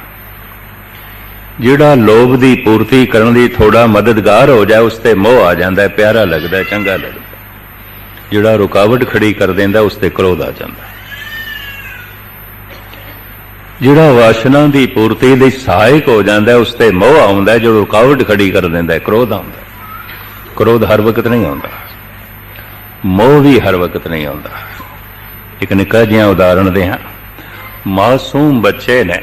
ਜਿਹੜਾ ਲੋਭ ਦੀ ਪੂਰਤੀ ਕਰਨ ਦੀ ਥੋੜਾ ਮਦਦਗਾਰ ਹੋ ਜਾਏ, ਉਸ ਤੇ ਮੋਹ ਆ ਜਾਂਦਾ ਹੈ, ਪਿਆਰਾ ਲੱਗਦਾ ਹੈ, ਚੰਗਾ ਲੱਗਦਾ ਜਿਹੜਾ ਰੁਕਾਵਟ ਖੜੀ ਕਰ ਦਿੰਦਾ, ਉਸ ਤੇ ਕ੍ਰੋਧ ਆ ਜਾਂਦਾ। ਜਿਹੜਾ ਵਾਸ਼ਨਾ ਦੀ ਪੂਰਤੀ ਲਈ ਸਹਾਇਕ ਹੋ ਜਾਂਦਾ, ਉਸ ਤੇ ਮੋਹ ਆਉਂਦਾ, ਜੋ ਰੁਕਾਵਟ ਖੜੀ ਕਰ ਦਿੰਦਾ, ਕ੍ਰੋਧ ਆਉਂਦਾ। ਕ੍ਰੋਧ ਹਰ ਵਕਤ ਨਹੀਂ ਆਉਂਦਾ। ਮੋਹ ਵੀ ਹਰ ਵਕਤ ਨਹੀਂ ਆਉਂਦਾ। ਇੱਕ ਨਿੱਕਾ ਜਿਹਾ ਉਦਾਹਰਣ ਦੇ ਹਾਂ ਮਾਸੂਮ ਬੱਚੇ ਨੇ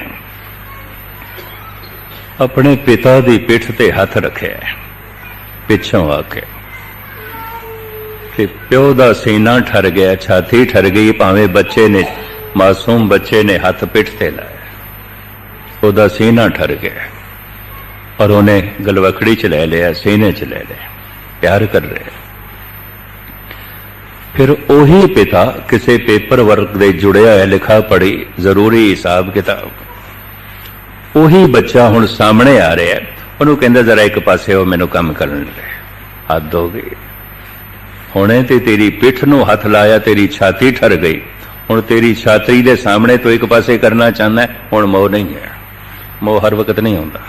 ਆਪਣੇ ਪਿਤਾ ਦੀ ਪਿੱਠ ਤੇ ਹੱਥ ਰੱਖਿਆ ਪਿੱਛੋਂ ਆ ਕੇ ਤੇ ਪਿਓ ਦਾ ਸੀਨਾ ਠਰ ਗਿਆ, ਛਾਤੀ ਠਰ ਗਈ, ਭਾਵੇਂ ਬੱਚੇ ਨੇ, ਮਾਸੂਮ ਬੱਚੇ ਨੇ ਹੱਥ ਪਿੱਠ ਤੇ ਲਾਇਆ। ਉਹਦਾ ਸੀਨਾ ਠਰ ਗਿਆ। ਪਰ ਉਹਨੇ ਗਲਵਕੜੀ ਚ ਲੈ ਲਿਆ, ਸੀਨੇ ਚ ਲੈ ਲਿਆ, ਪਿਆਰ ਕਰ ਰਿਹਾ। ਫਿਰ ਉਹੀ ਪਿਤਾ ਕਿਸੇ ਪੇਪਰ ਵਰਕ ਦੇ ਜੁੜਿਆ ਹੈ ਲਿਖਾ ਪੜੀ ਜ਼ਰੂਰੀ ਹਿਸਾਬ ਕਿਤਾਬ। ਉਹੀ ਬੱਚਾ ਹੁਣ ਸਾਹਮਣੇ ਆ ਰਿਹਾ, ਉਹਨੂੰ ਕਹਿੰਦਾ, ਜ਼ਰਾ ਇੱਕ ਪਾਸੇ ਉਹ ਮੈਨੂੰ ਕੰਮ ਕਰਨ ਦੇ ਹੱਦ ਹੋ ਗਈ। ਹੁਣੇ ਤੇ ਤੇਰੀ ਪਿੱਠ ਨੂੰ ਹੱਥ ਲਾਇਆ ਤੇਰੀ ਛਾਤੀ ਠਰ ਗਈ। ਹੁਣ ਤੇਰੀ ਛਾਤੀ ਦੇ ਸਾਹਮਣੇ ਤੋਂ ਇੱਕ ਪਾਸੇ ਕਰਨਾ ਚਾਹੁੰਦਾ ਹੁਣ ਮੋਹ ਨਹੀਂ ਹੈ। ਮੋਹ ਹਰ ਵਕਤ ਨਹੀਂ ਹੁੰਦਾ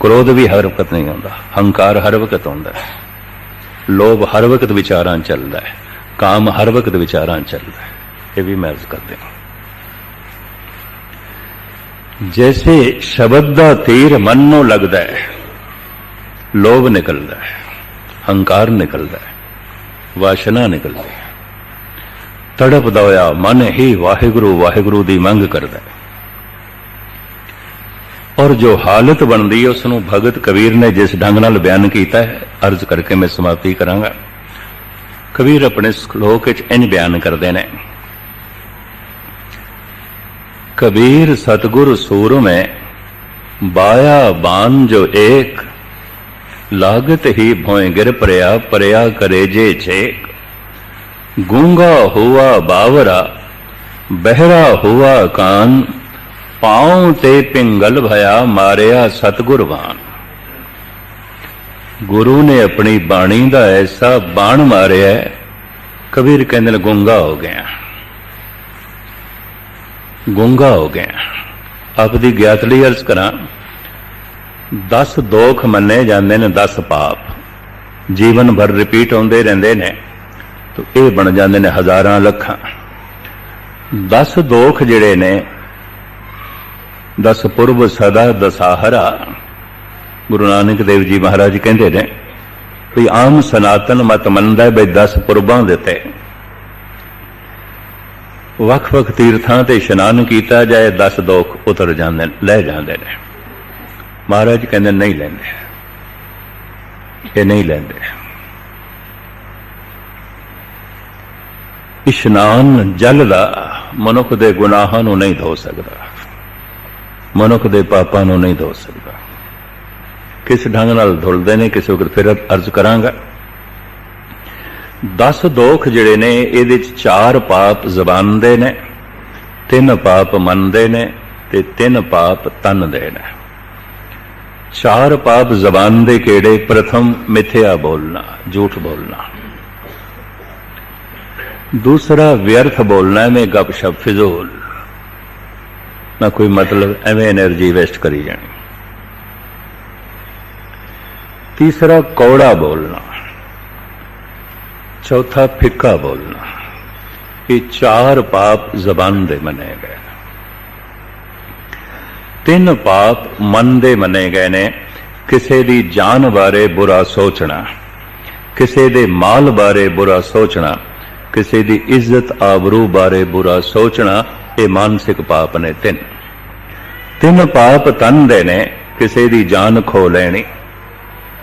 ਕ੍ਰੋਧ ਵੀ ਹਰ ਵਕਤ ਨਹੀਂ ਹੁੰਦਾ ਹੰਕਾਰ ਹਰ ਵਕਤ ਹੁੰਦਾ ਲੋਭ ਹਰ ਵਕਤ ਵਿਚਾਰਾਂ ਚੱਲਦਾ ਹੈ। ਕਾਮ ਹਰ ਵਕਤ ਵਿਚਾਰਾਂ ਚੱਲਦਾ ਹੈ। ਇਹ ਵੀ ਮੈਂ ਅਰਜ਼ ਕਰਦੇ ਹਾਂ। ਜੈਸੇ ਸ਼ਬਦ ਦਾ ਤੀਰ ਮਨ ਨੂੰ ਲੱਗਦਾ ਹੈ, ਲੋਭ ਨਿਕਲਦਾ ਹੈ। ਹੰਕਾਰ ਨਿਕਲਦਾ ਹੈ, ਵਾਸ਼ਨਾ ਨਿਕਲਦੀ ਹੈ। ਤੜਪਦਾ ਹੋਇਆ ਮਨ ਹੀ ਵਾਹਿਗੁਰੂ ਵਾਹਿਗੁਰੂ ਦੀ ਮੰਗ ਕਰਦਾ ਹੈ। ਔਰ ਜੋ ਹਾਲਤ ਬਣਦੀ ਹੈ ਉਸ ਨੂੰ ਭਗਤ ਕਬੀਰ ਨੇ ਜਿਸ ਢੰਗ ਨਾਲ ਬਿਆਨ ਕੀਤਾ ਹੈ, ਅਰਜ਼ ਕਰਕੇ ਮੈਂ ਸਮਾਪਤੀ ਕਰਾਂਗਾ। ਕਬੀਰ ਆਪਣੇ ਸ਼ਲੋਕ ਵਿੱਚ ਇੰਜ ਬਿਆਨ ਕਰਦੇ ਨੇ, ਕਬੀਰ ਸਤਗੁਰ ਸੂਰ ਮੈਂ ਬਾਇਆ ਬਾਨ ਜੋ ਏਕ ਲਾਗਤ ਹੀ ਭੋਇ ਗਿਰ ਪਰਿਆ ਪਰਿਆ ਕਰੇ ਜੇ ਛੇਕ। ਗੂੰਗਾ ਹੋਆ ਬਾਵਰਾ, ਬਹਿਰਾ ਹੋਆ ਕਾਨ, ਪਾਉ ਤੇ ਪਿੰਗਲ ਭਇਆ ਮਾਰਿਆ ਸਤਗੁਰਵਾਨ ਗੁਰੂ ਨੇ ਆਪਣੀ ਬਾਣੀ ਦਾ ਐਸਾ ਬਾਣ ਮਾਰਿਆ, ਕਬੀਰ ਕਹਿੰਦੇ ਗੁੰਗਾ ਹੋ ਗਿਆ। ਗੁੰਗਾ ਹੋ ਗਿਆ। ਆਪ ਦੀ ਗਿਆਤ ਲਈ ਅਰਜ਼ ਕਰਾਂ 10 ਦੋਖ ਮੰਨੇ ਜਾਂਦੇ ਨੇ 10 ਪਾਪ। ਜੀਵਨ ਭਰ ਰਿਪੀਟ ਹੁੰਦੇ ਰਹਿੰਦੇ ਨੇ, ਤਾਂ ਇਹ ਬਣ ਜਾਂਦੇ ਨੇ ਹਜ਼ਾਰਾਂ ਲੱਖਾਂ। 10 ਦੋਖ ਜਿਹੜੇ ਨੇ 10 ਪੁਰਬ ਸਦਾ ਦਸਾਹਰਾ। ਗੁਰੂ ਨਾਨਕ ਦੇਵ ਜੀ ਮਹਾਰਾਜ ਕਹਿੰਦੇ ਨੇ, ਵੀ ਆਮ ਸਨਾਤਨ ਮਤ ਮੰਨਦਾ ਬਈ ਵੀ 10 ਪੁਰਬਾਂ ਦਿੱਤੇ ਵੱਖ-ਵੱਖ ਤੀਰਥਾਂ ਤੇ ਇਸ਼ਨਾਨ ਕੀਤਾ ਜਾਏ 10 ਦੋਖ ਉਤਰ ਜਾਂਦੇ ਨੇ, ਲੈ ਜਾਂਦੇ ਨੇ। ਮਹਾਰਾਜ ਕਹਿੰਦੇ ਨਹੀਂ ਲੈਂਦੇ। ਇਹ ਨਹੀਂ ਲੈਂਦੇ। ਇਸ਼ਨਾਨ ਜਲ ਦਾ ਮਨੁੱਖ ਦੇ ਗੁਨਾਹਾਂ ਨੂੰ ਨਹੀਂ ਧੋ ਸਕਦਾ। ਮਨੁੱਖ ਦੇ ਪਾਪਾਂ ਨੂੰ ਨਹੀਂ ਧੋ ਸਕਦਾ। ਕਿਸ ਢੰਗ ਨਾਲ ਧੁਲਦੇ ਨੇ, ਕਿਸੇ ਵਕਤ ਫਿਰ ਅਰਜ਼ ਕਰਾਂਗਾ। 10 ਦੋਖ ਜਿਹੜੇ ਨੇ, ਇਹਦੇ ਚ ਚਾਰ ਪਾਪ ਜ਼ਬਾਨ ਦੇ ਨੇ, ਤਿੰਨ ਪਾਪ ਮਨ ਦੇ ਨੇ ਤੇ ਤਿੰਨ ਪਾਪ ਤਨ ਦੇ ਨੇ। ਚਾਰ ਪਾਪ ਜ਼ਬਾਨ ਦੇ ਕਿਹੜੇ? ਪ੍ਰਥਮ ਮਿੱਥਿਆ ਬੋਲਣਾ, ਝੂਠ ਬੋਲਣਾ। ਦੂਸਰਾ ਵਿਅਰਥ ਬੋਲਣਾ, ਐਵੇਂ ਗੱਪਸ਼ਪ ਫਿਜ਼ੂਲ। ਨਾ ਕੋਈ ਮਤਲਬ, ਐਵੇਂ એનર્ਜੀ ਵੇਸਟ ਕਰੀ ਜਾਣੀ। ਤੀਸਰਾ ਕੌੜਾ ਬੋਲਣਾ। ਚੌਥਾ ਫਿੱਕਾ ਬੋਲਣਾ। ਇਹ ਚਾਰ ਪਾਪ ਜ਼ਬਾਨ ਦੇ ਮਨੇ ਗਏ। ਤਿੰਨ ਪਾਪ ਮਨ ਦੇ ਮੰਨੇ ਗਏ ਨੇ। ਕਿਸੇ ਦੀ ਜਾਨ ਬਾਰੇ ਬੁਰਾ ਸੋਚਣਾ, ਕਿਸੇ ਦੇ ਮਾਲ ਬਾਰੇ ਬੁਰਾ ਸੋਚਣਾ, ਕਿਸੇ ਦੀ ਇੱਜ਼ਤ ਆਬਰੂ ਬਾਰੇ ਬੁਰਾ ਸੋਚਣਾ, ਇਹ ਮਾਨਸਿਕ ਪਾਪ ਨੇ ਤਿੰਨ। ਤਿੰਨ ਪਾਪ ਤਨ ਦੇ ਨੇ, ਕਿਸੇ ਦੀ ਜਾਨ ਖੋ ਲੈਣੀ,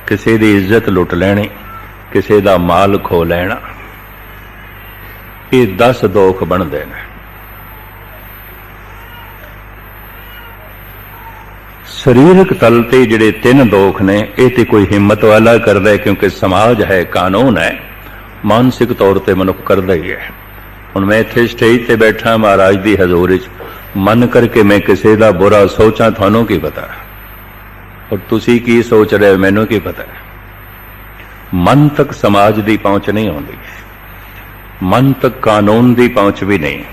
ਕਿਸੇ ਦੀ ਇੱਜ਼ਤ ਲੁੱਟ ਲੈਣੀ, ਕਿਸੇ ਦਾ ਮਾਲ ਖੋ ਲੈਣਾ। ਇਹ 10 ਦੋਖ ਬਣਦੇ ਨੇ। ਸਰੀਰਕ ਤਲ ਤੇ ਜਿਹੜੇ ਤਿੰਨ ਦੋਖ ਨੇ, ਇਹ ਤੇ ਕੋਈ ਹਿੰਮਤ ਵਾਲਾ ਕਰਦਾ ਹੈ ਕਿਉਂਕਿ ਸਮਾਜ ਹੈ, ਕਾਨੂੰਨ ਹੈ, ਮਾਨਸਿਕ ਤੌਰ ਤੇ ਮਨੁੱਖ ਕਰਦਾ ਹੀ ਹੈ। ਹੁਣ ਮੈਂ ਇੱਥੇ ਸਟੇਜ ਤੇ ਬੈਠਾ ਮਹਾਰਾਜ ਦੀ ਹਜ਼ੂਰੀ 'ਚ ਮਨ ਕਰਕੇ ਮੈਂ ਕਿਸੇ ਦਾ ਬੁਰਾ ਸੋਚਾਂ, ਤੁਹਾਨੂੰ ਕੀ ਪਤਾ? ਔਰ ਤੁਸੀਂ ਕੀ ਸੋਚ ਰਹੇ ਹੋ, ਮੈਨੂੰ ਕੀ ਪਤਾ? ਮਨ ਤੱਕ ਸਮਾਜ ਦੀ ਪਹੁੰਚ ਨਹੀਂ ਆਉਂਦੀ। ਮਨ ਤੱਕ ਕਾਨੂੰਨ ਦੀ ਪਹੁੰਚ ਵੀ ਨਹੀਂ।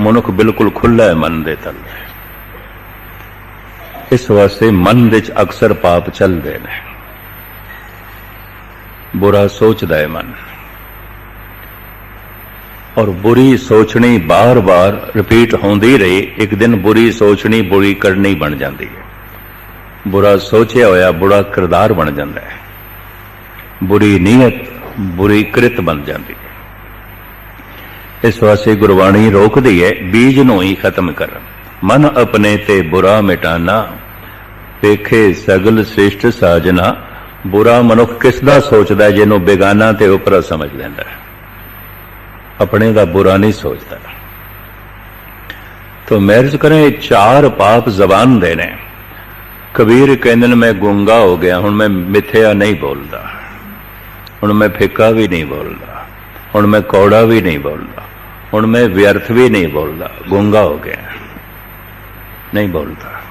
ਮਨੁੱਖ ਬਿਲਕੁਲ ਖੁੱਲਾ ਹੈ ਮਨ ਦੇ ਤਲ ਇਸ ਵਾਸਤੇ ਮਨ ਵਿੱਚ ਅਕਸਰ ਪਾਪ ਚੱਲਦੇ ਨੇ। ਬੁਰਾ ਸੋਚਦਾ ਹੈ ਮਨ। ਔਰ ਬੁਰੀ ਸੋਚਣੀ ਬਾਰ-ਬਾਰ ਰਿਪੀਟ ਹੁੰਦੀ ਰਹੀ, ਇੱਕ ਦਿਨ ਬੁਰੀ ਸੋਚਣੀ ਬੁਰੀ ਕਰਨੀ ਬਣ ਜਾਂਦੀ ਹੈ ਬੁਰਾ ਸੋਚਿਆ ਹੋਇਆ ਬੁਰਾ ਕਿਰਦਾਰ ਬਣ ਜਾਂਦਾ ਹੈ ਬੁਰੀ ਨੀਅਤ, ਬੁਰੀ ਕ੍ਰਿਤ ਬਣ ਜਾਂਦੀ ਹੈ ਇਸ ਵਾਸਤੇ ਗੁਰਬਾਣੀ ਰੋਕਦੀ ਹੈ ਬੀਜ ਨੂੰ ਹੀ ਖਤਮ ਕਰਨ। ਮਨ ਆਪਣੇ ਤੇ ਬੁਰਾ ਮਿਟਾਨਾ, ਵੇਖੇ ਸਗਲ ਸ੍ਰਿਸ਼ਟ ਸਾਜਨਾ, ਬੁਰਾ ਮਨੁੱਖ ਕਿਸ ਦਾ ਸੋਚਦਾ ਜਿਹਨੂੰ ਬੇਗਾਨਾ ਤੇ ਉਪਰਾ ਸਮਝ ਲੈਂਦਾ ਹੈ? ਆਪਣੇ ਦਾ ਬੁਰਾ ਨਹੀਂ ਸੋਚਦਾ। ਤੋ ਮੈਰਿਜ ਕਰੇ, ਇਹ ਚਾਰ ਪਾਪ ਜ਼ਬਾਨ ਦੇ ਨੇ। ਕਬੀਰ ਕਹਿੰਦੇ ਨੇ, ਮੈਂ ਗੁੰਗਾ ਹੋ ਗਿਆ, ਹੁਣ ਮੈਂ ਮਿੱਥਿਆ ਨਹੀਂ ਬੋਲਦਾ। ਹੁਣ ਮੈਂ ਫਿੱਕਾ ਵੀ ਨਹੀਂ ਬੋਲਦਾ। ਹੁਣ ਮੈਂ ਕੌੜਾ ਵੀ ਨਹੀਂ ਬੋਲਦਾ। ਹੁਣ ਮੈਂ ਵਿਅਰਥ ਵੀ ਨਹੀਂ ਬੋਲਦਾ। ਗੁੰਗਾ ਹੋ ਗਿਆ। नहीं बोलता।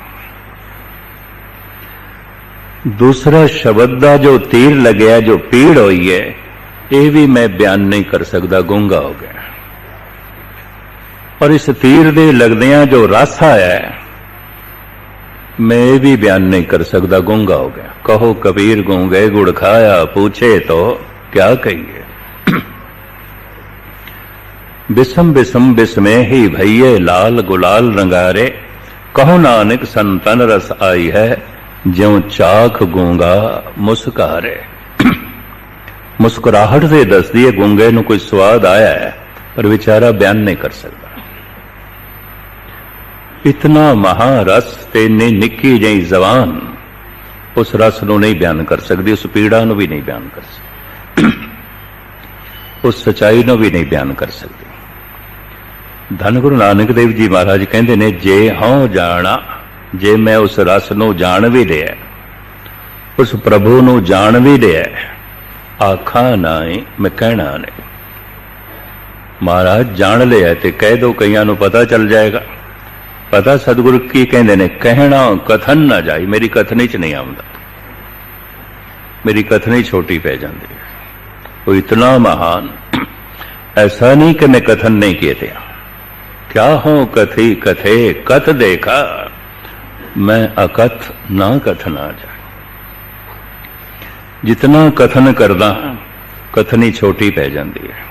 दूसरा शब्द का जो तीर लगे जो पीड़ हुई है यह भी मैं बयान नहीं कर सकता, गूँगा हो गया। और इस तीर दे लगदिया जो रस आया है, मैं ये भी बयान नहीं कर सकता, गूँगा हो गया। कहो, कबीर गूँगे, गुड़ खाया, पूछे तो क्या कहिए? विषम बिसम बिस्मे ही भैये लाल गुलाल रंगारे ਕਹੋ ਨਾਨਕ ਸੰਤਨ ਰਸ ਆਈ ਹੈ, ਜਿਉ ਚਾਖ ਗੂੰਗਾ ਮੁਸਕਾਰੇ। ਮੁਸਕਰਾਹਟ ਦੇ ਦੱਸਦੀ ਹੈ, ਗੂੰਗੇ ਨੂੰ ਕੋਈ ਸਵਾਦ ਆਇਆ ਹੈ, ਪਰ ਵਿਚਾਰਾ ਬਿਆਨ ਨਹੀਂ ਕਰ ਸਕਦਾ। ਇਤਨਾ ਮਹਾ ਰਸ ਤੇ ਨੇ ਨਿੱਕੀ ਜਿਹੀ ਜ਼ਬਾਨ, ਉਸ ਰਸ ਨੂੰ ਨਹੀਂ ਬਿਆਨ ਕਰ ਸਕਦੀ, ਉਸ ਪੀੜਾ ਨੂੰ ਵੀ ਨਹੀਂ ਬਿਆਨ ਕਰ ਸਕਦੀ। ਉਸ ਸਚਾਈ ਨੂੰ ਵੀ ਨਹੀਂ ਬਿਆਨ ਕਰ ਸਕਦੀ। ਧੰਨ ਗੁਰੂ ਨਾਨਕ ਦੇਵ ਜੀ ਮਹਾਰਾਜ ਕਹਿੰਦੇ ਨੇ, ਜੇ ਹਉ ਜਾਣਾ, ਜੇ ਮੈਂ ਉਸ ਰਸ ਨੂੰ ਜਾਣ ਵੀ ਲਿਆ, ਉਸ ਪ੍ਰਭੂ ਨੂੰ ਜਾਣ ਵੀ ਲਿਆ, ਆਖਾ ਨਾਏ ਮੈਂ ਕਹਿਣਾ ਨਹੀਂ ਮਹਾਰਾਜ ਜਾਣ ਲਿਆ ਤੇ ਕਹਿ ਦੋ ਕਈਆਂ ਨੂੰ ਪਤਾ ਚੱਲ ਜਾਏਗਾ। ਪਤਾ ਸਤਿਗੁਰੂ ਕੀ ਕਹਿੰਦੇ ਨੇ, ਕਹਿਣਾ ਕਥਨ ਨਾ ਜਾਈ, ਮੇਰੀ ਕਥਨੀ ਚ ਨਹੀਂ ਆਉਂਦਾ। ਮੇਰੀ ਕਥਨੀ ਛੋਟੀ ਪੈ ਜਾਂਦੀ ਉਹ ਇਤਨਾ ਮਹਾਨ, ਐਸਾ ਨਹੀਂ ਕਿ ਮੈਂ ਕਥਨ ਨਹੀਂ ਕੀਤੇ। क्या हो कथी कथे कथ देखा मैं अकथ ना कथना जाए जितना कथन करदा कथनी छोटी पै जाती है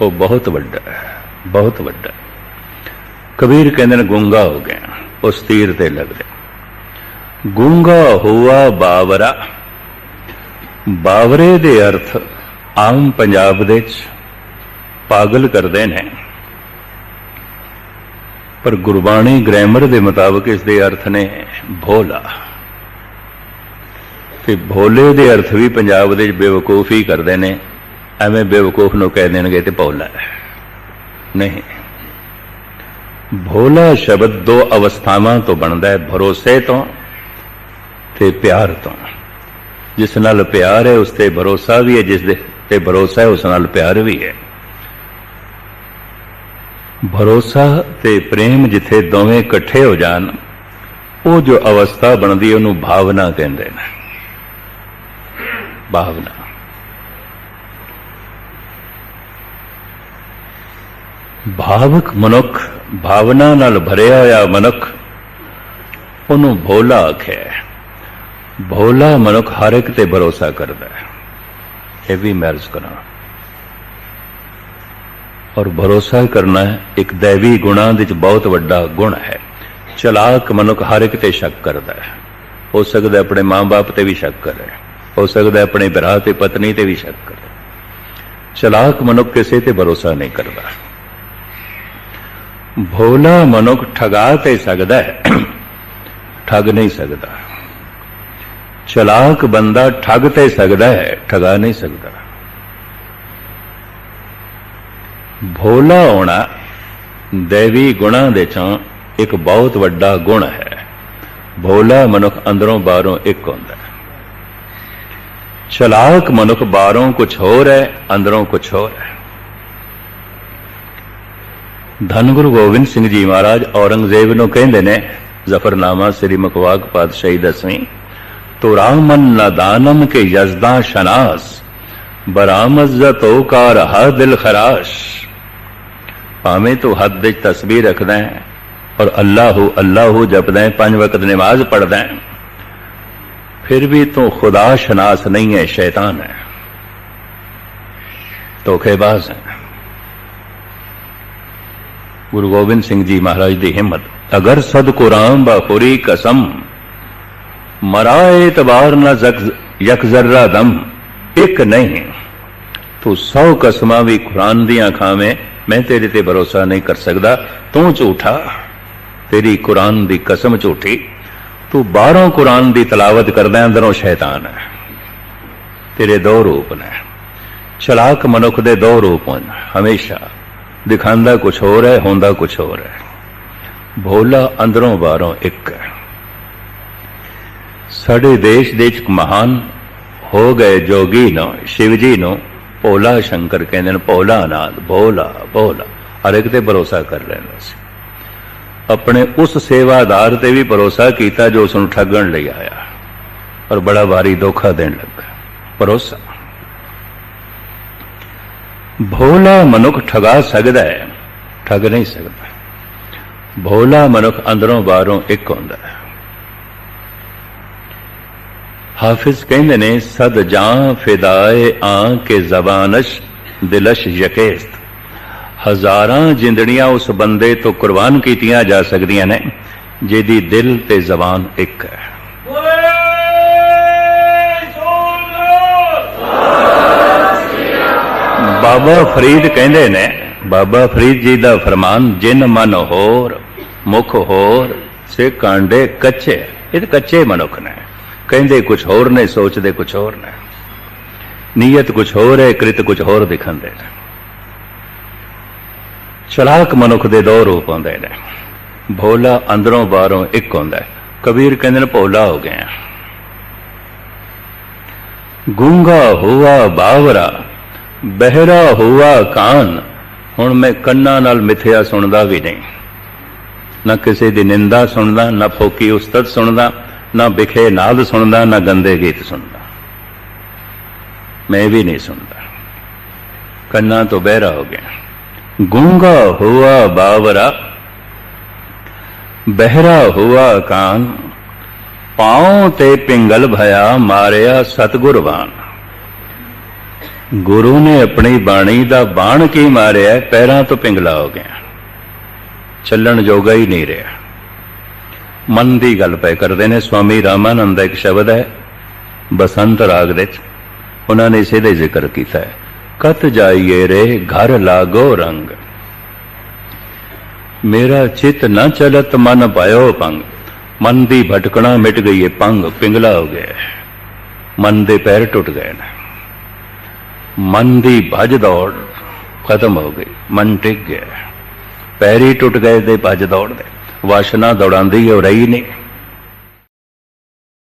वो बहुत ਵੱਡਾ ਹੈ ਬਹੁਤ ਵੱਡਾ ਕਬੀਰ ਕਹਿੰਦੇ ਨੇ ਗੁੰਗਾ ਹੋ ਗਿਆ ਉਸ ਤੀਰ ਤੇ ਲੱਗਦੇ ਗੁੰਗਾ ਹੁਆ ਬਾਵਰਾ ਬਾਵਰੇ ਦੇ ਅਰਥ ਆਮ ਪੰਜਾਬ ਦੇ ਵਿੱਚ ਪਾਗਲ ਕਰਦੇ ਨੇ ਪਰ ਗੁਰਬਾਣੀ ਗ੍ਰਾਮਰ ਦੇ ਮੁਤਾਬਕ ਇਸ ਦੇ ਅਰਥ ਨੇ ਭੋਲਾ। ਤੇ ਭੋਲੇ ਦੇ ਅਰਥ ਵੀ ਪੰਜਾਬ ਦੇ ਵਿੱਚ ਹੀ ਕਰਦੇ ਨੇ। ਐਵੇਂ ਬੇਵਕੂਫ ਨੂੰ ਕਹਿ ਦੇਣਗੇ ਤੇ ਭੋਲਾ ਨਹੀਂ। ਭੋਲਾ ਸ਼ਬਦ ਦੋ ਅਵਸਥਾਵਾਂ ਤੋਂ ਬਣਦਾ ਹੈ, ਭਰੋਸੇ ਤੋਂ ਤੇ ਪਿਆਰ ਤੋਂ। ਜਿਸ ਨਾਲ ਪਿਆਰ ਹੈ, ਉਸ ਤੇ ਭਰੋਸਾ ਵੀ ਹੈ, ਜਿਸ ਦੇ ਤੇ ਭਰੋਸਾ ਹੈ, ਉਸ ਨਾਲ ਪਿਆਰ ਵੀ ਹੈ। ਭਰੋਸਾ ਤੇ ਪ੍ਰੇਮ ਜਿੱਥੇ ਦੋਵੇਂ ਇਕੱਠੇ ਹੋ ਜਾਣ, ਉਹ ਜੋ ਅਵਸਥਾ ਬਣਦੀ ਉਹਨੂੰ ਭਾਵਨਾ ਕਹਿੰਦੇ ਨੇ। ਭਾਵਨਾ। ਭਾਵਕ ਮਨੁੱਖ ਭਾਵਨਾ ਨਾਲ ਭਰਿਆ ਹੋਇਆ ਮਨੁੱਖ, ਉਹਨੂੰ ਭੋਲਾ ਆਖਿਆ ਭੋਲਾ ਮਨੁੱਖ ਹਰ ਇੱਕ ਤੇ ਭਰੋਸਾ ਕਰਦਾ ਹੈ। ਇਹ ਵੀ ਮਰਜ਼ ਕਰਾਂ ਔਰ ਭਰੋਸਾ ਕਰਨਾ ਇੱਕ ਦੇਵੀ ਗੁਣਾ ਵਿੱਚ ਬਹੁਤ ਵੱਡਾ ਗੁਣ ਹੈ। ਚਲਾਕ ਮਨੁੱਖ ਹਰ ਇੱਕ ਤੇ ਸ਼ੱਕ ਕਰਦਾ ਹੈ। ਹੋ ਸਕਦਾ ਆਪਣੇ ਮਾਂ-ਬਾਪ ਤੇ ਵੀ ਸ਼ੱਕ ਕਰੇ। ਹੋ ਸਕਦਾ ਆਪਣੇ ਭਰਾ ਤੇ ਪਤਨੀ ਤੇ ਵੀ ਸ਼ੱਕ ਕਰੇ। ਚਲਾਕ ਮਨੁੱਖ ਕਿਸੇ ਤੇ ਭਰੋਸਾ ਨਹੀਂ ਕਰਦਾ। ਭੋਲਾ ਮਨੁੱਖ ਠਗਾ ਤੇ ਸਕਦਾ ਹੈ। ਠੱਗ ਨਹੀਂ ਸਕਦਾ। ਚਲਾਕ ਬੰਦਾ ਠੱਗ ਤੇ ਸਕਦਾ ਹੈ, ਠਗਾ ਨਹੀਂ ਸਕਦਾ। ਭੋਲਾ ਹੋਣਾ ਦੇਵੀ ਗੁਣਾਂ ਦੇ ਚੋਂ ਇੱਕ ਬਹੁਤ ਵੱਡਾ ਗੁਣ ਹੈ। ਭੋਲਾ ਮਨੁੱਖ ਅੰਦਰੋਂ ਬਾਹਰੋਂ ਇੱਕ ਹੁੰਦਾ ਹੈ। ਚਲਾਕ ਮਨੁੱਖ ਬਾਹਰੋਂ ਕੁਝ ਹੋਰ ਹੈ, ਅੰਦਰੋਂ ਕੁਝ ਹੋਰ ਹੈ। ਧੰਨ ਗੁਰੂ ਗੋਬਿੰਦ ਸਿੰਘ ਜੀ ਮਹਾਰਾਜ ਔਰੰਗਜ਼ੇਬ ਨੂੰ ਕਹਿੰਦੇ ਨੇ, ਜ਼ਫਰਨਾਮਾ ਸ੍ਰੀ ਮੁਖਵਾਕ ਪਾਤਸ਼ਾਹੀ ਦਸਵੀਂ ਤੋ ਰਾਮਨ ਨਦਾਨਮ ਕੇ ਯਜ਼ਦਾ ਸ਼ਨਾਸ ਬਰਾਮਜ਼ਤੋ ਕਾ ਰਹਾ ਦਿਲ ਖਰਾਸ਼। ਭਾਵੇਂ ਤੂੰ ਹੱਦ ਵਿੱਚ ਤਸਬੀਹ ਰੱਖਦਾ ਹੈ ਔਰ ਅੱਲਾਹੂ ਅੱਲਾਹੂ ਜਪਦਾ ਹੈ ਪੰਜ ਵਕਤ ਨਮਾਜ਼ ਪੜਦਾ ਹੈ ਫਿਰ ਵੀ ਤੂੰ ਖੁਦਾ ਸ਼ਨਾਸ ਨਹੀਂ ਹੈ ਸ਼ੈਤਾਨ ਹੈ ਧੋਖੇਬਾਜ਼ ਹੈ ਗੁਰੂ ਗੋਬਿੰਦ ਸਿੰਘ ਜੀ ਮਹਾਰਾਜ ਦੀ ਹਿੰਮਤ ਅਗਰ ਸਦ ਕੁਰਾਨ ਬਾਖੁਰੀ ਕਸਮ ਮਰਾਏ ਤਬਾਰ ਨਾ ਯਕ ਜ਼ਰਰਾ ਦਮ ਇੱਕ ਨਹੀਂ ਤੂੰ ਸੌ ਕਸਮਾਂ ਵੀ ਕੁਰਾਨ ਦੀਆਂ ਖਾਵੇਂ ਮੈਂ ਤੇਰੇ ਤੇ ਭਰੋਸਾ ਨਹੀਂ ਕਰ ਸਕਦਾ। ਤੂੰ ਝੂਠਾ। ਤੇਰੀ ਕੁਰਾਨ ਦੀ ਕਸਮ ਝੂਠੀ। ਤੂੰ ਬਾਹਰੋਂ ਕੁਰਾਨ ਦੀ ਤਲਾਵਤ ਕਰਦਾ, ਅੰਦਰੋਂ ਸ਼ੈਤਾਨ ਹੈ। ਤੇਰੇ ਦੋ ਰੂਪ ਨੇ। ਚਲਾਕ ਮਨੁੱਖ ਦੇ ਦੋ ਰੂਪ ਹਨ। ਹਮੇਸ਼ਾ ਦਿਖਾਉਂਦਾ ਕੁਝ ਹੋਰ ਹੈ, ਹੁੰਦਾ ਕੁਝ ਹੋਰ ਹੈ। ਭੋਲਾ ਅੰਦਰੋਂ ਬਾਹਰੋਂ ਇੱਕ ਹੈ। ਸਾਡੇ ਦੇਸ਼ ਦੇ ਇੱਕ ਮਹਾਨ ਹੋ ਗਏ ਜੋਗੀ ਨੂੰ, ਸ਼ਿਵਜੀ ਨੂੰ ਭੋਲਾ ਸ਼ੰਕਰ ਕਹਿੰਦੇ ਨੇ, ਭੋਲਾ ਨਾਥ ਭੋਲਾ ਭੋਲਾ। ਹਰ ਇੱਕ ਤੇ ਭਰੋਸਾ ਕਰ ਲੈਂਦਾ ਸੀ। ਆਪਣੇ ਉਸ ਸੇਵਾਦਾਰ ਤੇ ਵੀ ਭਰੋਸਾ ਕੀਤਾ ਜੋ ਉਸ ਨੂੰ ਠੱਗਣ ਲਈ ਆਇਆ। ਔਰ ਬੜਾ ਵਾਰੀ ਧੋਖਾ ਦੇਣ ਲੱਗਾ। ਭਰੋਸਾ। ਭੋਲਾ ਮਨੁੱਖ ਠਗਾ ਸਕਦਾ ਹੈ, ਠੱਗ ਨਹੀਂ ਸਕਦਾ। ਭੋਲਾ ਮਨੁੱਖ ਅੰਦਰੋਂ ਬਾਹਰੋਂ ਇੱਕ ਹੁੰਦਾ ਹੈ। ਹਾਫਿਜ਼ ਕਹਿੰਦੇ ਨੇ, ਸਦ ਜਾਂ ਫਿਦਾਏ ਆਂ ਕੇ ਜ਼ਬਾਨਸ਼, ਦਿਲਸ਼ ਯਕੇਸਤ। ਹਜ਼ਾਰਾਂ ਜਿੰਦੜੀਆਂ ਉਸ ਬੰਦੇ ਤੋਂ ਕੁਰਬਾਨ ਕੀਤੀਆਂ ਜਾ ਸਕਦੀਆਂ ਨੇ, ਜਿਹਦੀ ਦਿਲ ਤੇ ਜ਼ਬਾਨ ਇੱਕ ਹੈ। ਬਾਬਾ ਫਰੀਦ ਕਹਿੰਦੇ ਨੇ, ਬਾਬਾ ਫਰੀਦ ਜੀ ਦਾ ਫਰਮਾਨ, ਜਿਨ ਮਨ ਹੋਰ, ਮੁਖ ਹੋਰ ਸੇ ਕਾਂਡੇ ਕੱਚੇ, ਇਹ ਤਾਂ ਕੱਚੇ ਮਨੁੱਖ ਨੇ। ਕਹਿੰਦੇ ਕੁਝ ਹੋਰ ਨੇ, ਸੋਚਦੇ ਕੁਝ ਹੋਰ ਨੇ। ਨੀਅਤ ਕੁਝ ਹੋਰ ਹੈ, ਕ੍ਰਿਤ ਕੁਝ ਹੋਰ ਦਿਖਾਉਂਦੇ ਨੇ। ਚਲਾਕ ਮਨੁੱਖ ਦੇ ਦੋ ਰੂਪ ਹੁੰਦੇ ਨੇ। ਭੋਲਾ ਅੰਦਰੋਂ ਬਾਹਰੋਂ ਇੱਕ ਹੁੰਦਾ ਹੈ। ਕਬੀਰ ਕਹਿੰਦੇ ਨੇ ਭੋਲਾ ਹੋ ਗਿਆ ਗੂੰਗਾ ਹੋਆ ਬਾਵਰਾ, ਬਹਿਰਾ ਹੋਆ ਕਾਨ, ਹੁਣ ਮੈਂ ਕੰਨਾਂ ਨਾਲ ਮਿੱਥਿਆ ਸੁਣਦਾ ਵੀ ਨਹੀਂ। ਨਾ ਕਿਸੇ ਦੀ ਨਿੰਦਾ ਸੁਣਦਾ, ਨਾ ਫੋਕੀ ਉਸਤਤ ਸੁਣਦਾ। ਨਾ ਵਿਖੇ ਨਾਦ ਸੁਣਦਾ, ਨਾ ਗੰਦੇ ਗੀਤ ਸੁਣਦਾ। ਮੈਂ ਵੀ ਨਹੀਂ ਸੁਣਦਾ। ਕੰਨਾਂ ਤੋਂ ਬਹਿਰਾ ਹੋ ਗਿਆ। ਗੂੰਗਾ ਹੋਆ ਬਾਵਰਾ, ਬਹਿਰਾ ਹੋਆ ਕਾਨ, ਪਾਉ ਤੇ ਪਿੰਗਲ ਭਇਆ ਮਾਰਿਆ ਸਤਗੁਰਵਾਨ ਗੁਰੂ ਨੇ ਆਪਣੀ ਬਾਣੀ ਦਾ ਬਾਣ ਕੀ ਮਾਰਿਆ, ਪੈਰਾਂ ਤੋਂ ਪਿੰਗਲਾ ਹੋ ਗਿਆ। ਚੱਲਣ ਜੋਗਾ ਹੀ ਨਹੀਂ ਰਿਹਾ। ਮਨ ਦੀ ਗੱਲ ਪਏ ਕਰਦੇ ਨੇ, ਸਵਾਮੀ ਰਾਮਾਨੰਦ ਦਾ ਇੱਕ ਸ਼ਬਦ ਹੈ, ਬਸੰਤ ਰਾਗ ਦੇ ਵਿੱਚ। ਉਹਨਾਂ ਨੇ ਇਸੇ ਦਾ ਜ਼ਿਕਰ ਕੀਤਾ ਹੈ। ਕਤ ਜਾਈਏ ਰੇ, ਘਰ ਲਾਗੋ ਰੰਗ। ਮੇਰਾ ਚਿਤ ਨਾ ਚਲਤ, ਮਨ ਪਾਇਓ ਪੰਗ ਮਨ ਦੀ ਭਟਕਣਾ ਮਿਟ ਗਈ ਹੈ ਪੰਗ ਪਿੰਗਲਾ ਹੋ ਗਿਆ ਮਨ ਦੇ ਪੈਰ ਟੁੱਟ ਗਏ ਨੇ। ਮਨ ਦੀ ਭਜ ਦੌੜ ਖਤਮ ਹੋ ਗਈ। ਮਨ ਟਿਕ ਗਿਆ ਪੈਰ ਹੀ ਟੁੱਟ ਗਏ ਤੇ ਭਜ ਦੌੜ ਦੇ। ਵਾਸ਼ਨਾ ਦੌੜਾਂਦੀ ਹੋ ਰਹੀ ਨੇ।